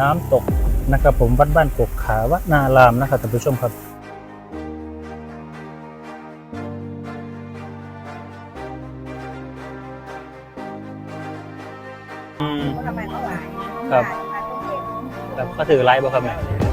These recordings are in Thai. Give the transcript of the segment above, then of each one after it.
น้ำตกนะครับผมวัดบ้านกกขาวัดนารามนะครับท่านผู้ชมครับอืมทำไมเขาหลายครับหลายต้องเห็นครับก็ถือไลฟ์บ่ครับแม่ห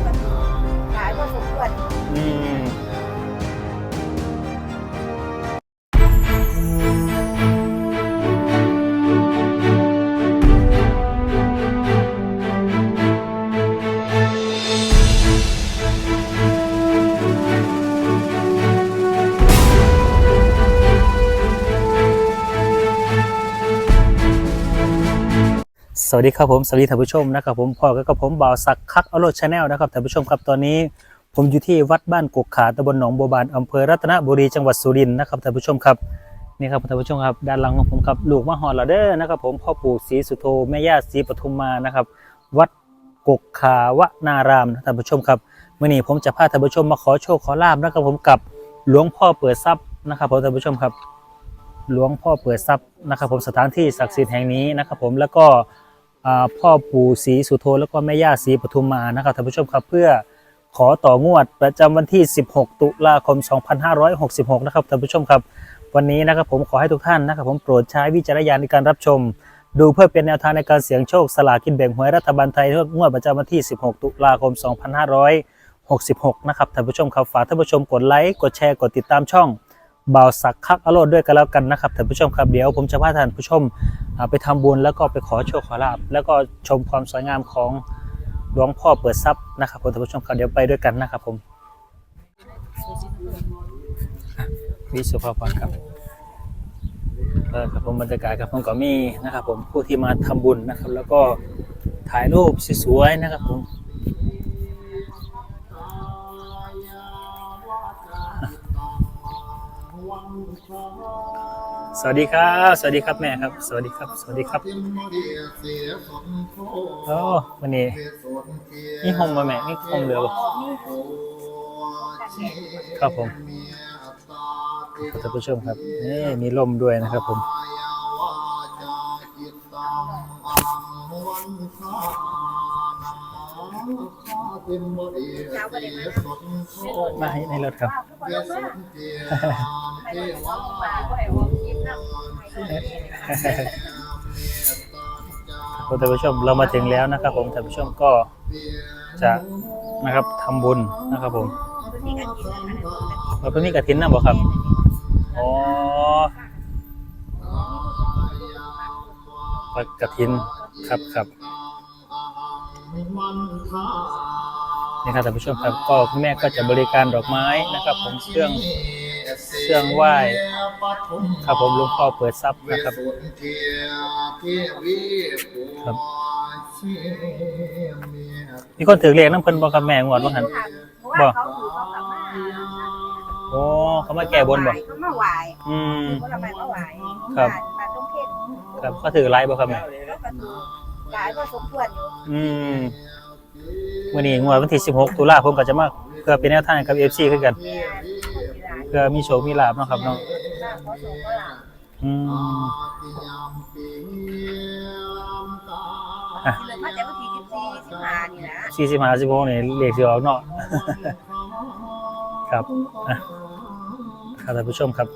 วัสดีครับผมสวัสดีท่านผู้ชมนะครับผมพ่อกับผมบ่าวสักคักอโรดชาแนลนะครับท่านผู้ชมครับตอนนี้ ผมอยู่ที่วัดบ้านกกขาตำบลหนองบัวบานอำเภอรัตนบุรีจังหวัดสุรินทร์นะครับท่านผู้ชมครับนี่ครับท่านผู้ชมครับด้านหลังของผมครับลูกมหอลาเดอร์นะครับผมพ่อปู่ศรีสุโธแม่ย่าศรีปทุมมานะครับวัดกกขาวนารามนะท่านผู้ชมครับเมื่อนี้ผมจะพาท่านผู้ชมมาขอโชคขอลาบนะครับผมกับหลวงพ่อเปิดทรัพย์นะครับผมท่านผู้ชมครับหลวงพ่อเปิดทรัพย์นะครับผมสถานที่ศักดิ์สิทธิ์แห่งนี้นะครับผมแล้วก็ พ่อปู่ศรีสุโธแล้วก็แม่ย่าศรีปทุมมานะครับท่านผู้ชมครับเพื่อขอต่องวดประจำวันที่ 16 ตุลาคม 2566 นะครับท่านผู้ชมครับ วันนี้นะครับผมขอให้ทุกท่านนะครับผมโปรดใช้วิจารณญาณในการรับชม ดูเพื่อเป็นแนวทางในการเสี่ยงโชคสลากกินแบ่งหวยรัฐบาลไทยงวดประจำวันที่ 16 ตุลาคม 2566 นะครับท่านผู้ชมครับฝากท่านผู้ชมกดไลค์กดแชร์กดติดตามช่อง บ่าวสักคักอโรดด้วยกันแล้วกันนะครับท่านผู้ชมครับเดี๋ยวผมจะพาท่านผู้ชมไปทำบุญแล้วก็ไปขอโชคขอลาบแล้วก็ชมความสวยงามของหลวงพ่อเปิดทรัพย์นะครับท่านผู้ชมครับเดี๋ยวไปด้วยกันนะครับผมวิสุภาพรครับเออครับผมบรรยากาศครับผมก็มีนะครับผมผู้ที่มาทำบุญนะครับ แล้วก็ถ่ายรูปสวยๆนะครับผม สวัสดีครับ สวัสดีครับแม่ครับ สวัสดีครับ สวัสดีครับโอ้วันนี้นี่โฮมมาแม่นี่โฮมเรือบ่ครับผมท่านผู้ชมครับนี่มีลมด้วยนะครับผม มาให้ในรถครับไม่ต้องมาก็ให้วงยิ้มนะท่านผู้ชมเรามาถึงแล้วนะครับ ผมท่านผู้ชมก็จะนะครับทำบุญนะครับ ผมเราเพิ่งมีกระถินนะบ่ครับอ๋อกระถินครับครับ นี่ครับท่านผู้ชมครับก็คุณแม่ก็จะบริการดอกไม้นะครับ ผมเครื่องเครื่องไหว้ครับผมหลวงพ่อเปิดทรัพย์นะครับครับมีคนถือเลขน้ำเพิ่นบ่ครับแม่งวดว่าหันว่าเขาถือเขากลับมาโอ้เขามาแก้บนบ่เขามาไหวอืมเขาทำไมมาไหวครับมาต้องเข็นครับเขาถือไลฟ์บ่ครับแม่แล้วก็ถือหลายก็สมควรอยู่อืม วันนี้งวดวันที่ 16 ตุลาคมก็จะมาเพื่อเป็นแนวทางกับ FC คือกันเนี่ยคนมีหลายเพื่อมีโชคมีลาภเนาะครับเนาะเขาส่งอืมอมาแต่วันที่สิบสี่สิบห้านี่แหละสี่สิบห้าสิบหกนี่เลขสิออกเนาะ ครับอะครับท่านผู้ชมครับ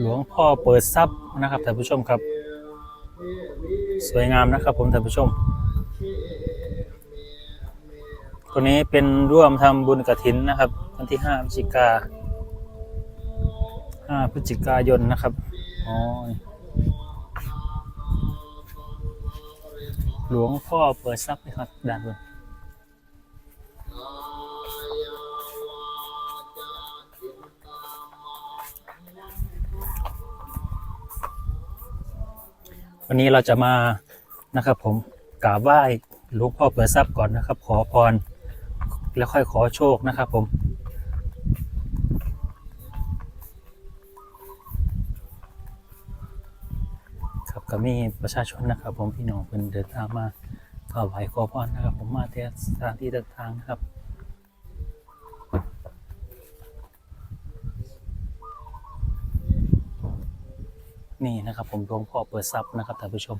หลวงพ่อเปิดทรัพย์นะครับท่านผู้ชมครับ สวยงามนะครับผมท่านผู้ชม ตัวนี้เป็นร่วมทำบุญกระถินนะครับ วันที่ห้าพฤศจิกาห้าพฤศจิกายนนะครับอ๋อหลวงพ่อเปิดทรัพย์นะครับด้านบน วันนี้เราจะมานะครับผมกราบไหว้หลวงพ่อเปิดทรัพย์ก่อนนะครับ ขอพร แล้วค่อยขอโชคนะครับผมครับก็มีประชาชนนะครับ ผมพี่น้องเพิ่นเดินทางมาถวายขอพรนะครับ ผมมาที่สถานที่ต่างๆนะครับ นี่นะครับผมหลวงพ่อเปิดทรัพย์นะครับท่านผู้ชม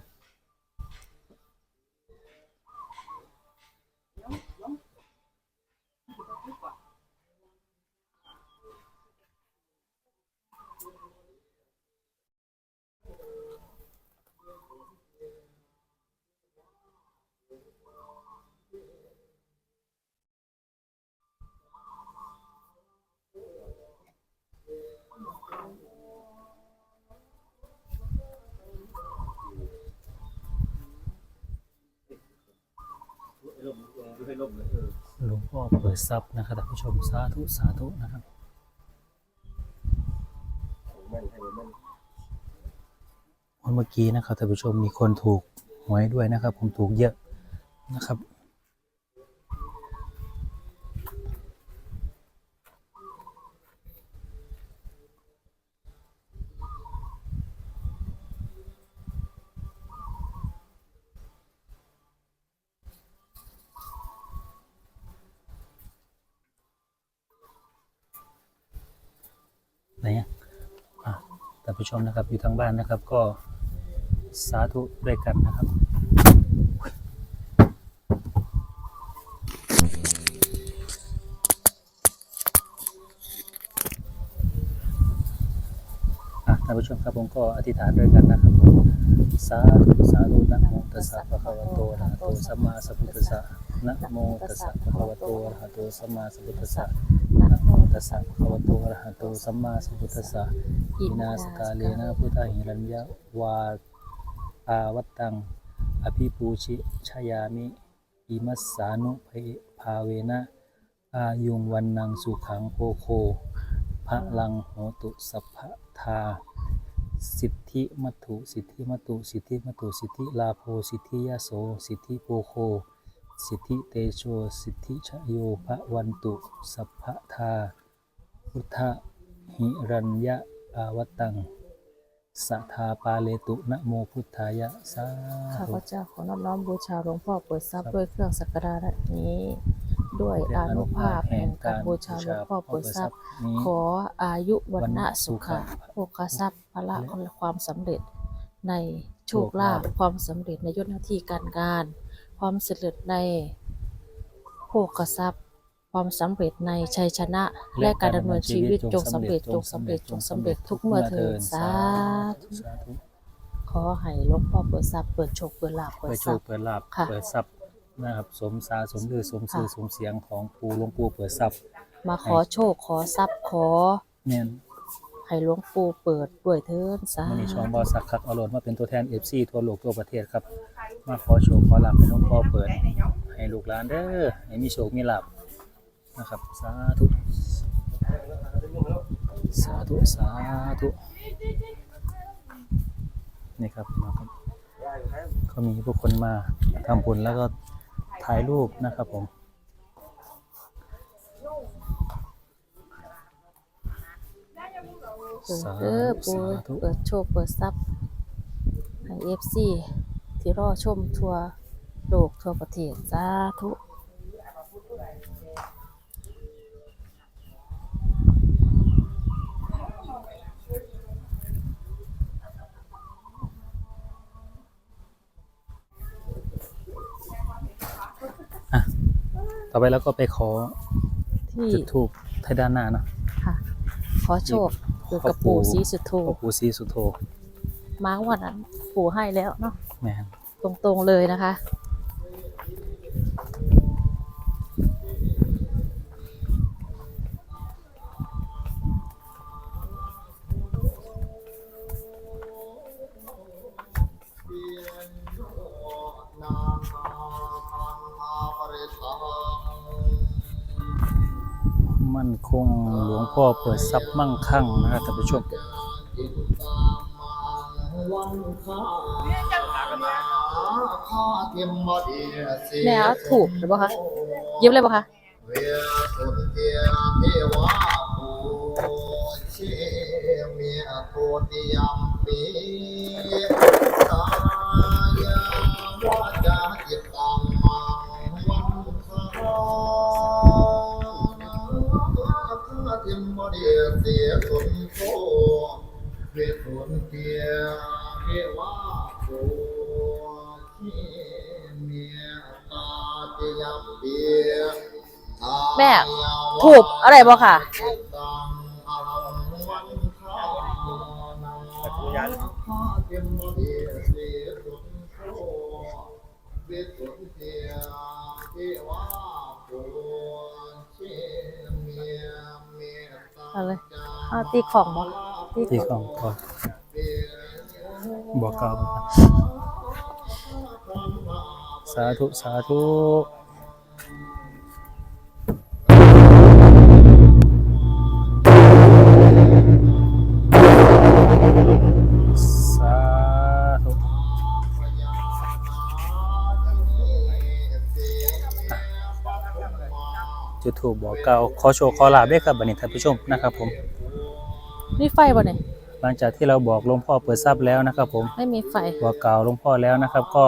หลวงพ่อเปิดทรัพย์นะครับท่านผู้ชมสาธุสาธุนะครับวันเมื่อกี้นะครับท่านผู้ชมมีคนถูกหวยด้วยนะครับ ผมถูกเยอะนะครับ ไหนอะอะ ท่านผู้ชมนะครับอยู่ทางบ้านนะครับ ก็สาธุด้วยกันนะครับอะท่านผู้ชมครับผมก็อธิษฐานด้วยกันนะครับสาธุสาธุนะโมตัสสะภะคะวะโตอะระหะโตสัมมาสัมพุทธัสสะนะโมตัสสะภะคะวะโตอะระหะโตสัมมาสัมพุทธัสสะนะโมตัสสะภะคะวะโตอะระหะโตสัมมาสัมพุทธัสสะ อินาสกาเลนะพุทธหิรัญญาวาอาวัตตัง อภิปูชิชายามิ อิมัสสานุภภาเวนะ อายุงวันนังสุขังโภโคพระลังโหตุสัพพทา สิทธิมัตุสิทธิมัตุสิทธิมัตุสิทธิลาโภสิทธิยโส สิทธิโปโค สิทธิเตโช สิทธิชโยพระวันตุสัพพทา พุทธหิรัญญะ อาวัตตังสัทธาปาเลตุนะโมพุทธายะสาข้าธุพเจ้าขอนอบน้อมบูชาหลวงพ่อเปิดทรัพย์ด้วยเครื่องสักการะนี้ ด้วยอานุภาพแห่งการบูชาหลวงพ่อเปิดทรัพย์นี้ขออายุวันนะสุขะโภคทรัพย์พละความสำเร็จในโชคลาภความสำเร็จในยศหน้าที่การงาน ความสำเร็จในโภคทรัพย์ ความสำเร็จในชัยชนะ และการดำเนินชีวิตจงสำเร็จจงสำเร็จจงสำเร็จทุกเมื่อเถิดสาธุสาธุขอให้หลวงพ่อเปิดทรัพย์เปิดโชคเปิดลาภเปิเปิดดทโชรัคพย์ เปิดลาบค่ะ เปิดทรัพย์นะครับสมสาสมลือสมสื่อค่ะสมเสียงของปู่หลวงปู่เปิดทรัพย์มาขอโชคขอทรัพย์ขอ แม่นให้หลวงปู่เปิดด้วยเถิดสามันนี้ช่องธุบอสักคักเอาโหลดมาเป็นตัวแทน FC ทั่วโลกทั่วประเทศครับ มาขอโชคขอลาบให้หลวงพ่อเปิด ให้ลูกหลานเด้อให้มีโชคมีลาบ นะครับ สาธุ สาธุ สาธุนี่ครับนะครับก็มีผู้คนมาทำบุญแล้วก็ถ่ายรูปนะครับผมเปิดสาเด้อปูเปิดโชคเปิดทรัพย์ให้เอฟซีที่รอชมทั่วโลกทั่วประเทศสาธุ ต่อไปแล้วก็ไปขอที่จุดทูบไทยด้านหน้าเนาะค่ะ ขอโชคอยู่กับปู่ศรีสุโธพ่อปู่ศรีสุโธมาวันนั้นปู่ให้แล้วเนาะแม่นตรงๆเลยนะคะ เปิดทรัพย์มั่งคั่งนะครับท่านผู้ชมแม่เอาถูกหรือเปล่าคะเย็บเลยเปล่าคะเวสุเตียเทวาภูเชมีโคติยัมปีสา เดียสีนโตเวสนเตียเอวาโกเมียตาเตียเบียแม่ถูกอะไรบ่ค่ะ เอาเลยเอาตีของบ่ตีของของพอบอกกล่าวสาธุ สาธุ จุดถูกบอกกล่าวขอโชว์ขอลาบด้วยครับบัดนี้ท่านผู้ชมนะครับผมมีไฟบ่เนี่ยหลังจากที่เราบอกหลวงพ่อเปิดทรัพย์แล้วนะครับ ผม ไม่มีไฟ บอกกล่าวหลวงพ่อแล้วนะครับ ก็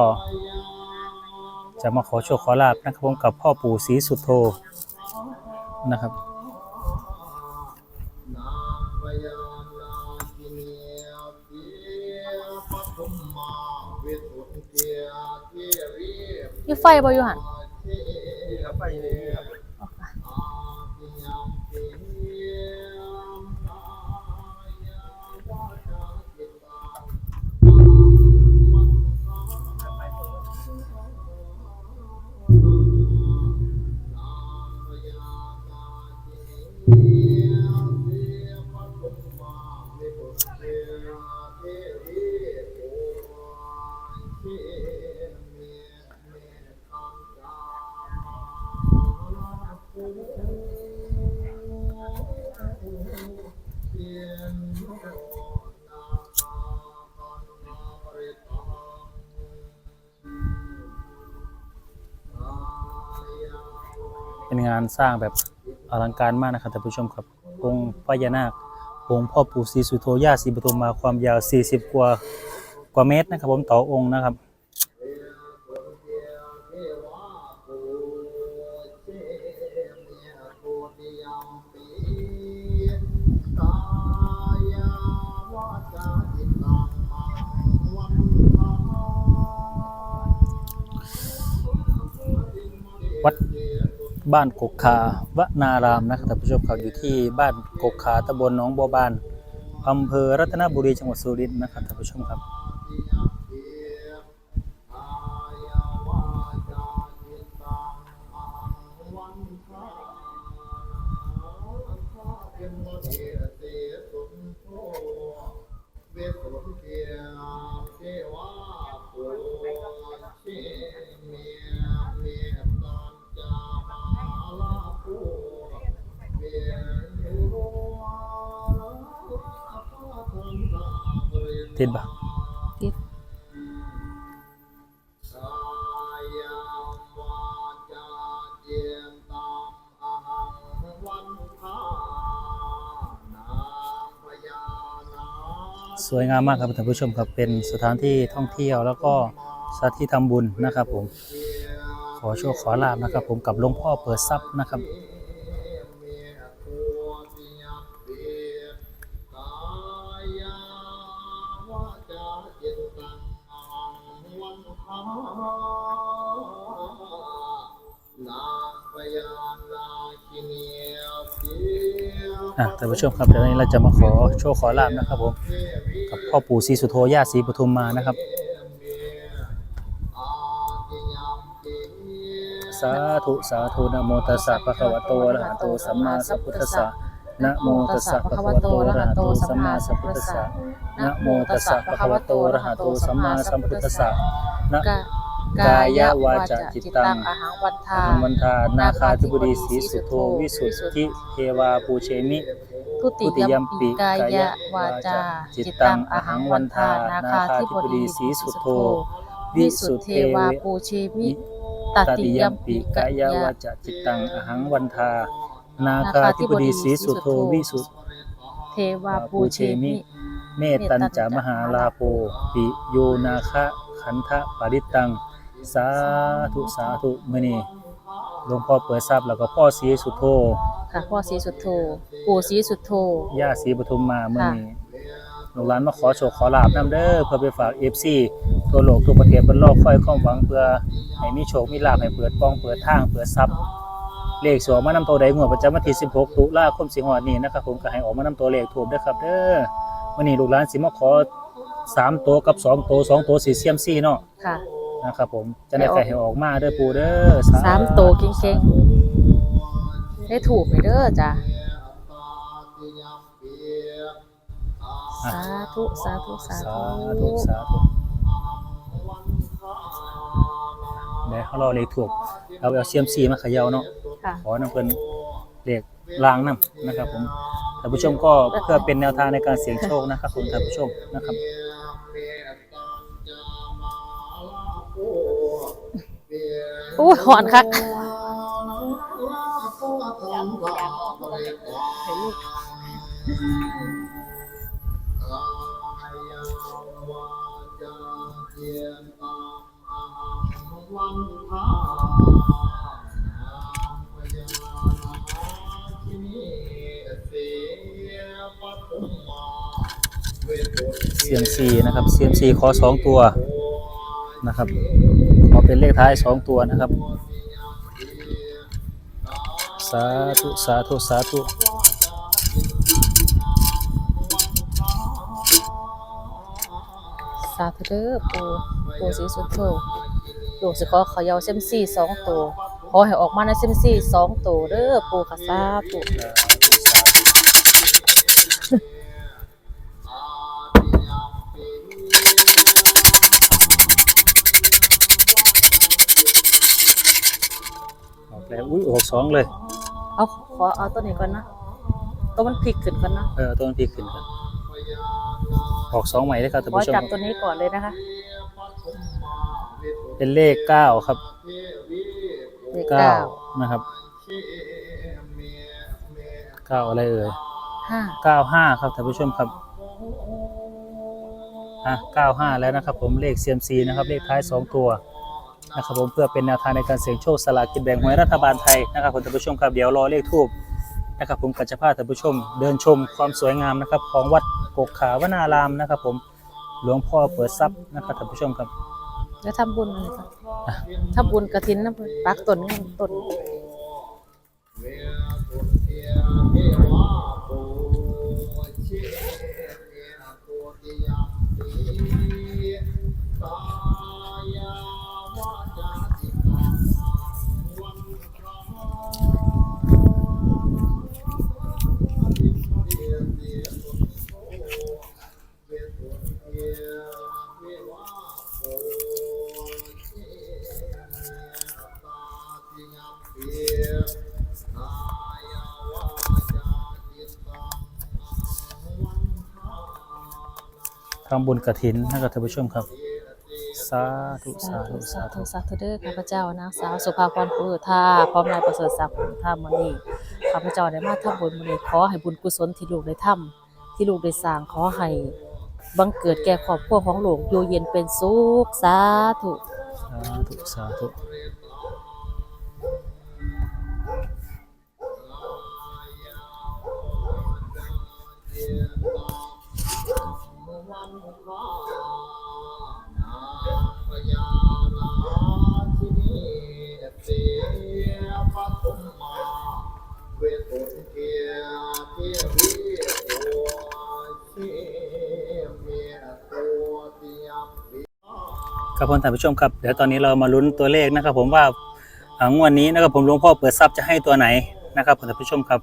จะมาขอโชคขอลาบนะครับ ผมกับพ่อปู่ศรีสุโธนะครับมีไฟบ่อยู่หันานสร้างแบบอลังการมากนะครับท่านผู้ชมครับองค์พญานาคองค์พ่อปู่ศรีสุโธย่าศรีปฐุมมาความยาว 40 กว่ากว่าเมตรนะครับผมต่อองค์นะครับ บ้านกกขาวนารามนะครับท่านผู้ชมครับอยู่ที่บ้านกกขาตำบลหนองบัวบานอำเภอรัตนบุรีจังหวัดสุรินทร์นะครับท่านผู้ชมครับ วยงามมากครับท่านผู้ชมครับเป็นสถานที่ท่องเที่ยวแล้วก็สถานที่ทำบุญนะครับผมขอโชคขอลาบนะครับ ผมกับหลวงพ่อเปิดทรัพย์นะครับ อะท่านผู้ชมครับเดี๋ยวนี้เราจะมาขอโชคขอลาบนะครับผมกับพ่อปู่ศรีสุโธย่าศรีปทุมมานะครับสาธุสาธุนะโมตัสสะภะคะวะโตอะระหะโตสัมมาสัมพุทธัสสะนะโมตัสสะภะคะวะโตอะระหะโตสัมมาสัมพุทธัสสะนะโมตัสสะภะคะวะโตอะระหะโตสัมมาสัมพุทธัสสะนะ กะกายะวาจาจิตตังอาหังวันทาอหังวันทานาคาธิบดีศรีสุโธวิสุทธิเทวาปูเชมิทุติยมปิกายะวาจาจิตตังอาหังวันทานาคาธิบดีสีสุโธวิสุทธเทวาปูเชมิตตติติยยมมปิปิกากายะวาจาจิตตังอหังวันทานาคาธิบดีศรีสุโธวิสุทธเทวาปูเชมิเมตตัญจมหาลาโปปิโยนาคะขันธปริตัง สาธุสาธุมื้อนี้หลวงพ่อเปิดทรัพย์แล้วก็พ่อศรีสุโธค่ะพ่อศรีสุโธปู่ศรีสุโธย่าศรีปทุมมามื้อนี้ลูกหลานมาขอโชคขอลาบนํเด้อเพื่อไปฝาก FC ทั่วโลกทั่วประเทศเพิ่นรอคอยความหวังเพื่อให้มีโชคมีลาภให้เปิดป้องเปิดทางเปิดทรัพย์เลขสวมานำตัวใดงวดประจำวันที่ 16 ตุลาคมสิงหานี้นะครับผมก็ให้ออกมานำตัวเลขถูกเด้อครับเด้อวันนี้ลูกหลานสิมาขอ3ตัวกับ2ตัว2ตัวสีเซียมซี่เนาะค่ะ นะครับผมจะได้ไก่ให้ออกมาเด้อปูเด้อสามโตวเก่งๆได้ถูกไปเด้อจ้ะสาธุสาธุสาสาธุธุสาธุเดี๋ยวเขารอเลขถูกเอาเอาเซียมซีมาเขย่าเนาะค่ะขอนำเพิ่นเลขลางนํนะครับผมท่านผู้ชมก็เพื่อเป็นแนวทางในการเสี่ยงโชคนะครับผมท่านผู้ชมนะครับ อู้หอนคักเซียมซีนะครับเซียมซีขอสองตัวนะครับ เป็นเลขท้ายสองตัวนะครับ สาธุสาธุสาธุสาธุเด้อปูปูสีสุดโทลูกสิขอเขอยาวเซมซี่สองตัวขอให้ออกมาในเซมซี่สองตัวเด้อปูค่ะสาธุ ออกแล้วอุ้ยหกสองเลย เอาขอเอาตัวนี้ก่อนนะตัวมันพลิกขึ้นก่อนนะเออต้นพีขึ้นกันออกสองใหม่เลยครับท่านขอผู้ชมจับตัวนี้ก่อนเลยนะคะเป็นเลขเก้าครับเลขเก้าเก้านะครับเก้าอะไรเอ่ยห้าเก้าห้าครับท่านผู้ชมครับอะเก้าห้าแล้วนะครับ ผมเลข CMC นะครับ เลขท้ายสองตัว นะครับผมเพื่อเป็นแนวทางในการเสี่ยงโชคสลากกินแบ่งหวยรัฐบาลไทยนะครับผมท่านผู้ชมครับเดี๋ยวรอเลขทูบนะครับผมกัจจพาท่านผู้ชม เดินชมความสวยงามนะครับของวัดกกขาวนารามนะครับผมหลวงพ่อเปิดทรัพย์นะครับท่านผู้ชมครับแล้วทำบุญอะไรกันทำบุญกระถินนะปักต้นเงินต้น ทำบุญกระถินนะครับท่านผู้ชมครับ สาธุสาธุสาสาธุธุสาธุเด้อข้าพเจ้านางสาวสุภาพรผู้ท่าพร้อมนายประเสริฐศักดิ์ผู้ท่ามื้อนี้ข้าพเจ้าได้มาทำบุญมื้อนี้ขอให้บุญกุศลที่ลูกได้ทำที่ลูกได้สร้างขอให้บังเกิดแก่ครอบครัวของลูกอยู่เย็นเป็นสุขสาธุ สาธุสาธุ ครับผมท่านผู้ชมครับเดี๋ยวตอนนี้เรามาลุ้นตัวเลขนะครับ ผมว่างวดนี้นะครับผมหลวงพ่อเปิดทรัพย์จะให้ตัวไหนนะครับท่านผู้ชมครับ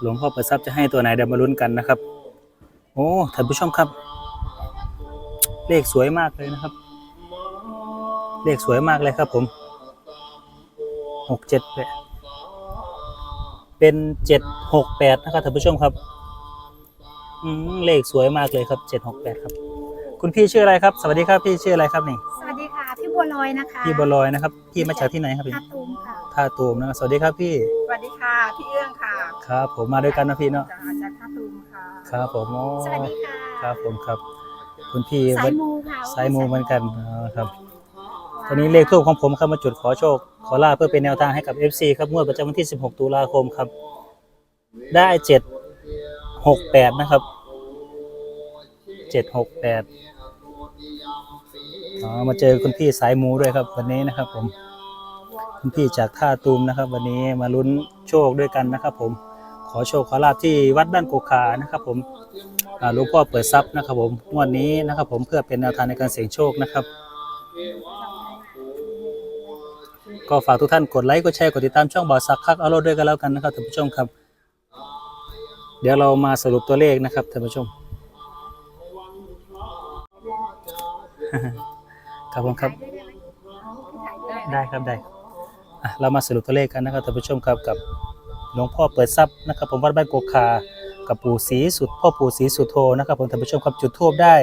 หลวงพ่อเปิดทรัพย์จะให้ตัวไหนเดี๋ยวมาลุ้นกันนะครับ อ้ท่านผู้ชมครับ เลขสวยมากเลยนะครับ เลขสวยมากเลยครับผมหกเจ็ดแปดเป็นเจ็ดหกแปดนะครับท่านผู้ชมครับอืมเลขสวยมากเลยครับเจ็ดหกแปดครับ คุณพี่ชื่ออะไรครับ สวัสดีครับพี่ชื่ออะไรครับนี่ สวัสดีค่ะพี่บัวลอยนะคะพี่บัวลอยนะครับพี่มาจากที่ไหนครับพี่ท่าตูมค่ะท่าตูมนะครับสวัสดีครับพี่ สวัสดีค่ะพี่เอื้องค่ะ ครับ ผมมาด้วยกันนะพี่เนาะจากจากท่าตูม ค่ะครับผมโอ้สวัสดีค่ะครับผมครับ คุณพี่สายมูค่ะสายมูเหมือนกันอ๋อครับตอนนี้เลขทูปของผมเข้ามาจุดขอโชค ขอลาบเพื่อเป็นแนวทางให้กับ FC ครับงวดประจำวันที่ 16 ตุลาคมครับ ได้ 7 6 8 นะครับ 7 6 8อ๋อมาเจอคุณพี่สายมูด้วยครับ วันนี้นะครับผม คุณพี่จากท่าตูมนะครับ วันนี้มาลุ้นโชคด้วยกันนะครับผม ขอโชคขอลาบที่วัดบ้านโกขานะครับผมหลวงพ่อเปิดทรัพย์นะครับผมงวดนี้นะครับผมเพื่อเป็นแนวทางในการเสี่ยงโชคนะครับ ก็ฝากทุกท่านกดไลค์กดแชร์กดติดตามช่องบอสักคักเอาโลดด้วยกันแล้วกันนะครับท่านผู้ชมครับ เดี๋ยวเรามาสรุปตัวเลขนะครับท่านผู้ชมครับผมครับได้ครับได้เรามาสรุปตัวเลขกันนะครับท่านผู้ชมครับกับ หลวงพ่อเปิดทรัพย์นะครับผมวัดบ้านโกคา กับปู่ศรีสุดพ่อปู่ศรีสุโธนะครับผมท่านผู้ชมครับจุดทูบได้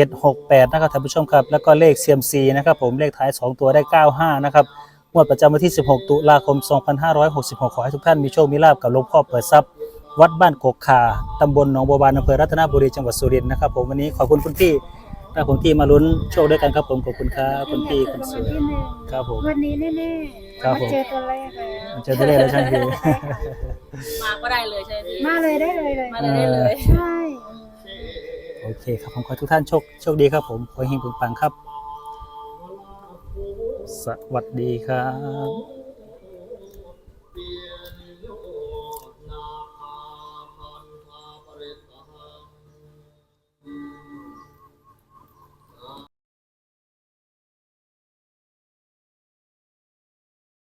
768นะครับท่านผู้ชมครับแล้วก็เลข CMC นะครับผมเลขท้าย 2 ตัวได้ 95นะครับงวดประจำวันที่ 16 ตุลาคม 2566 ขอให้ทุกท่านมีโชค มีลาบกับหลวงพ่อเปิดทรัพย์ วัดบ้านกกคา ตำบลหนองบัวบานอำเภอรัตนบุรี จังหวัดสุรินทร์นะครับผมวันนี้ขอบคุณคุณพี่ นะครับผมที่มาลุ้นโชคด้วยกันครับผมขอบคุณครับคุณพี่คุณสวยที่หนึ่งครับผมวันนี้แน่ๆครับผมมาเจอตัวแรกแล้วเจอตัวเลขแล้วใช่ไหมพี่มาก็ได้เลยใช่ไหมพี่มาเลยได้เลยเลยมาเลยได้เลยใช่โอเคครับผมขอให้ทุกท่านโชคโชคดีครับผมขอให้เฮงปังๆครับ สวัสดีครับ